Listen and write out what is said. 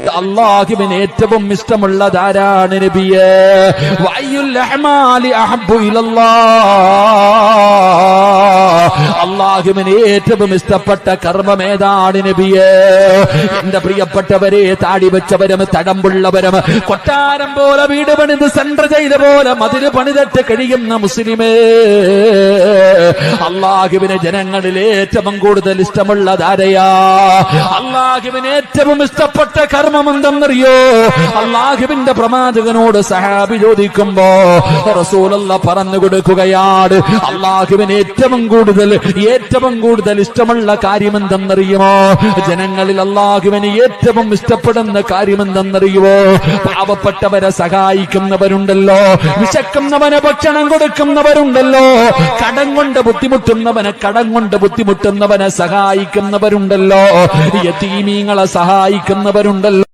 അള്ളാഹുവിന് ഏറ്റവും ഇഷ്ടമുള്ളതാരാണ് നബിയെ? അള്ളാഹുവിന് ഏറ്റവും ഇഷ്ടപ്പെട്ട കർമ്മം ഏതാണ് നബിയെ? എന്റെ പ്രിയപ്പെട്ടവരെ താടി വെച്ചവരും തടമ്പുള്ളവരും കൊട്ടാരം പോലെ വീട് പണിത് സെന്റർ ചെയ്ത പോലെ മതിൽ പണിതെട്ട് കഴിയുന്ന മുസ്ലിമേ. അള്ളാഹുവിന് ജനങ്ങളിൽ ഏറ്റവും കൂടുതൽ ഇഷ്ടമുള്ളതാരയാ അള്ളാഹുവിന് ഏറ്റവും ഇഷ്ടപ്പെട്ട കർമ്മം എന്തെന്നറിയോ? അള്ളാഹുവിന്റെ പ്രവാചകനോട് സഹാബി ചോദിക്കുമ്പോ റസൂലല്ല പറഞ്ഞു കൊടുക്കുകയാണ് അള്ളാഹുവിന് ഏറ്റവും കൂടുതൽ ഏറ്റവും കൂടുതൽ ഇഷ്ടമുള്ള കാര്യം എന്തെന്നറിയുമോ? ജനങ്ങളിൽ അള്ളാഹുവിന് ഏറ്റവും ഇഷ്ടപ്പെടുന്ന കാര്യം എന്തെന്നറിയുമോ പാവപ്പെട്ടവരെ സഹായിക്കുന്നവരുണ്ടല്ലോ വിശക്കുന്നവന് ഭക്ഷണം കൊടുക്കുന്നവരുണ്ടല്ലോ കടം കൊണ്ട് ബുദ്ധിമുട്ടുന്നവനെ കടം കൊണ്ട് ബുദ്ധിമുട്ടുന്നവനെ സഹായിക്കുന്നവരുണ്ടല്ലോ. യതീമീങ്ങളെ സഹായിക്കുന്നവരുണ്ടല്ലോ.